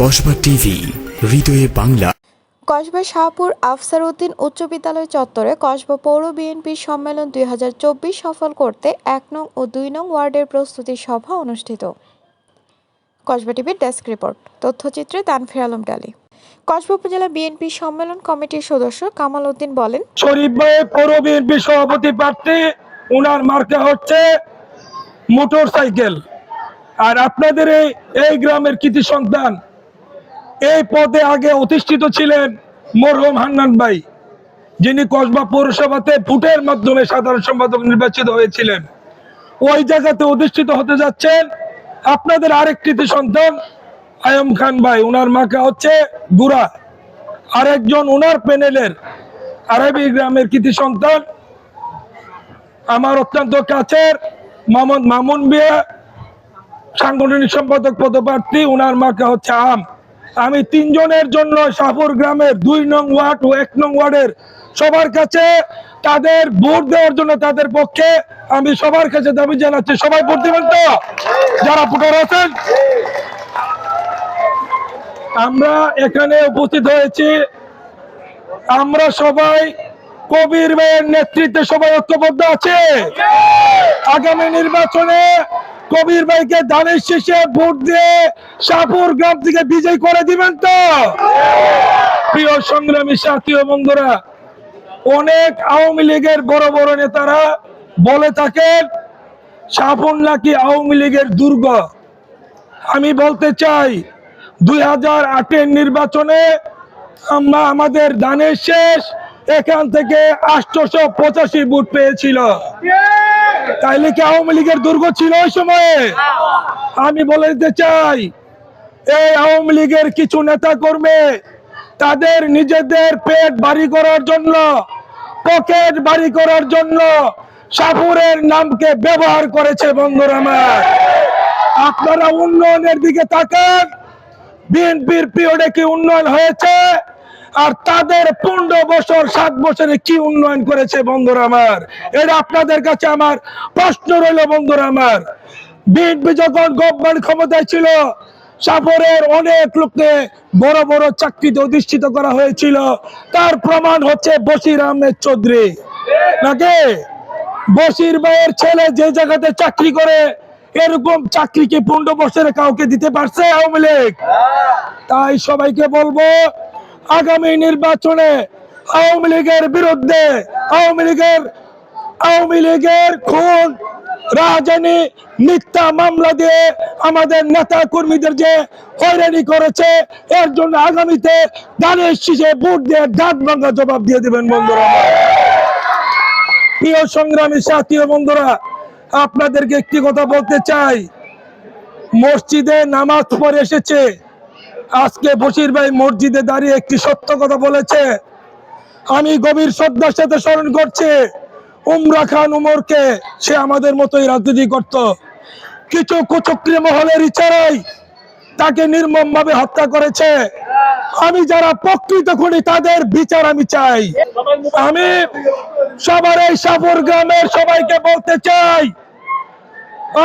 Kasba TV হৃদয়ে বাংলা। কসবা শাহপুর আফসার উদ্দিন উচ্চ বিদ্যালয় চত্বরে কসবা পৌর বিএনপির সম্মেলন দুই হাজার চব্বিশ সফল করতে এক নং ও দুই নং ওয়ার্ডের প্রস্তুতি সভা অনুষ্ঠিত। কসবা টিভির ডেস্ক রিপোর্ট। তথ্যচিত্রে তানফির আলম ডালি। কসবা উপজেলা বিএনপি সম্মেলন কমিটির সদস্য কামাল উদ্দিন বলেন শরীফ ভাই পৌর বিএনপি সভাপতি প্রার্থী উনার মার্কা হচ্ছে মোটর সাইকেল আর আপনাদের এই এই গ্রামের কৃতি সন্তান এই পদে আগে অধিষ্ঠিত ছিলেন মরহুম হান্নান ভাই, যিনি কসবা পৌরসভাতে ভোটের মাধ্যমে সাধারণ সম্পাদক নির্বাচিত হয়েছিলেন। ওই জায়গাতে অধিষ্ঠিত হতে যাচ্ছেন আপনাদের আরেক কৃতি সন্তান, আয়ম খান ভাই। উনার মার্কা হচ্ছে গুড়া। আরেকজন উনার প্যানেলের আরবি গ্রামের কৃতি সন্তান, আমার অত্যন্ত কাছের মোহাম্মদ মামুন বিয়া, সাংগঠনিক সম্পাদক পদপ্রার্থী। উনার মার্কা হচ্ছে আম। আমি তিনজনের জন্য শাহপুর গ্রামের দুই নং ওয়ার্ড ও এক নং ওয়ার্ডের সবার কাছে তাদের ভোট দেওয়ার জন্য তাদের পক্ষে আমি সবার কাছে দাবি জানাচ্ছি। সবাই ভোট তো? যারা ভোটার আছেন? আমরা এখানে উপস্থিত হয়েছি। আমরা সবাই কবির ভাইয়ের নেতৃত্বে সবাই ঐক্যবদ্ধ আছে। আগামী নির্বাচনে কবির ভাইকে ধানের শেষে ভোট দিয়ে শাহপুর গ্রাম থেকে বিজয় করে দিবেন তো? প্রিয় সংগ্রামী সাথী ও বন্ধুরা, অনেক আওয়ামী লীগের বড় বড় নেতারা বলে থাকেন, শাহপুর নাকি আওয়ামী লীগের দুর্গ। আমি বলতে চাই, দুই হাজার আটের নির্বাচনে আমরা আমাদের দানের শেষ এখান থেকে আটশোশো পঁচাশি ভোট পেয়েছিল। তাইলে কি আওয়ামী লীগের দুর্গ ছিল ওই সময়ে? আমি বলে দিতে চাই, এই আওয়ামী লীগের কিছু নেতা কর্মী তাদের নিজেদের পেট বাড়ি করার জন্য, পকেট বাড়ি করার জন্য সাপুরের নামকে ব্যবহার করেছে বন্ধুরা আপনারা উন্নয়নের দিকে তাকান, বিএনপির পিরিয়ডে কি উন্নয়ন হয়েছে? আর তাদের পনেরো বছর, সাত বছরে কি উন্নয়ন করেছে বন্ধুরা আমার? এটা আপনাদের কাছে আমার প্রশ্ন রইল বন্ধুরা আমার। বিএনপি যখন গভর্নমেন্ট ক্ষমতায় ছিল সাপরের অনেক লোককে বড় বড় চাকরিতে অধিষ্ঠিত করা হয়েছিল। তার প্রমাণ হচ্ছে বশির আহমেদ চৌধুরী। নাকি? বশির ভাইয়ের ছেলে যে জায়গাতে চাকরি করে, এরকম চাকরি কি পনেরো বছরে কাউকে দিতে পারছে আওয়ামী লীগ? তাই সবাইকে বলব আগামী নির্বাচনে আওয়ামী লীগের বিরুদ্ধে আওয়ামী লীগের আওয়ামী লীগের খুন রাজনী মিথ্যা মামলা দিয়ে আমাদের নেতা কর্মীদের যে হয়রানি করেছে, এর জন্য আগামীতে দানের শীষে ভোট দিয়ে দাঁত ভাঙ্গা জবাব দিয়ে দেবেন বন্ধুরা। প্রিয় সংগ্রামী সাথী বন্ধুরা, আপনাদেরকে একটি কথা বলতে চাই। মসজিদে নামাজ পড়ে এসেছে। আজকে বশির ভাই মসজিদে দাঁড়িয়ে একটি সত্য কথা বলেছে। আমি গভীর শ্রদ্ধার সাথে স্মরণ করছি, উমরা খান উমরকে সে আমাদের মতোই রাজনীতি করত। কিছু কুচক্রী মহলের ইচ্ছারাই তাকে নির্মম ভাবে হত্যা করেছে। আমি যারা প্রকৃত খুনি, তাদের বিচার আমি চাই। আমি সবার এই সাপুর গ্রামের সবাইকে বলতে চাই,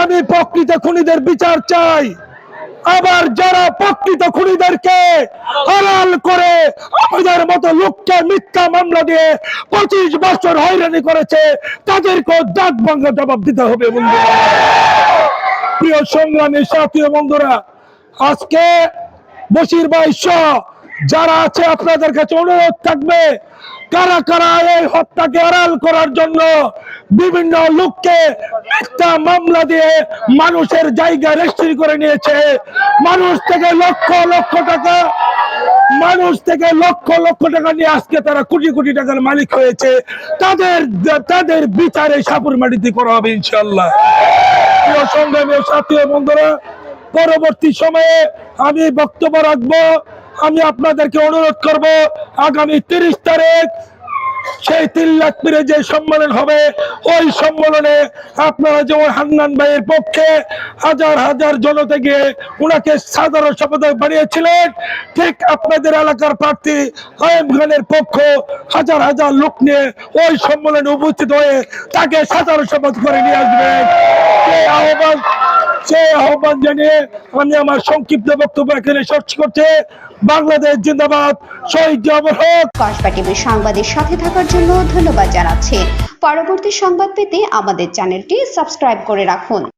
আমি প্রকৃত খুনিদের বিচার চাই। আবার যারা প্রকৃত খুনিদেরকে আড়াল করে আমাদের মতো লোককে মিথ্যা মামলা দিয়ে পঁচিশ বছর হয়রানি করেছে তাদেরকে দাঁত ভাঙ্গা জবাব দিতে হবে বন্ধুরা। প্রিয় সংগ্রামী সাথী বন্ধুরা, আজকে বশির ভাই যারা আছে আপনাদের কাছে অনুরোধ থাকবে, কারা কারা এই হত্যাকে আড়াল করার জন্য বিভিন্ন লোককে মিথ্যা মামলা দিয়ে মানুষের জায়গা রেজিস্ট্রি করে নিয়েছে। মানুষ থেকে লক্ষ লক্ষ টাকা, মানুষ থেকে লক্ষ লক্ষ টাকা নিয়ে আজকে তারা কোটি কোটি টাকার মালিক হয়েছে। তাদের তাদের বিচারে সাপুর মাটিতে করা হবে ইনশাল্লাহ প্রিয় সংগ্রামী সাথী বন্ধুরা, পরবর্তী সময়ে আমি বক্তব্য রাখব আমি আপনাদেরকে অনুরোধ করব, আগামী তিরিশ তারিখ সেই তিন লাখ পীরে যে সম্মেলন হবে, ওই সম্মেলনে আপনারা যেমন হান্নান ভাইয়ের পক্ষে হাজার হাজার জনতা গিয়ে ওনাকে সাধারণ সম্পাদক বানিয়েছিলেন, ঠিক আপনাদের এলাকার প্রার্থী আয়ম খানের পক্ষ হাজার হাজার লোক নিয়ে ওই সম্মেলনে উপস্থিত হয়ে তাকে সাধারণ সম্পাদক করে নিয়ে আসবেন। আহ্বান সেই আহ্বান জানিয়ে আমি আমার সংক্ষিপ্ত বক্তব্য এখানে শেষ করছি। বাংলাদেশ জিন্দাবাদ, শহীদ জবর হোক। কসবা টিভির সাংবাদিক সাথে থাকার জন্য ধন্যবাদ জানাচ্ছি। পরবর্তী সংবাদ পেতে আমাদের চ্যানেলটি সাবস্ক্রাইব করে রাখুন।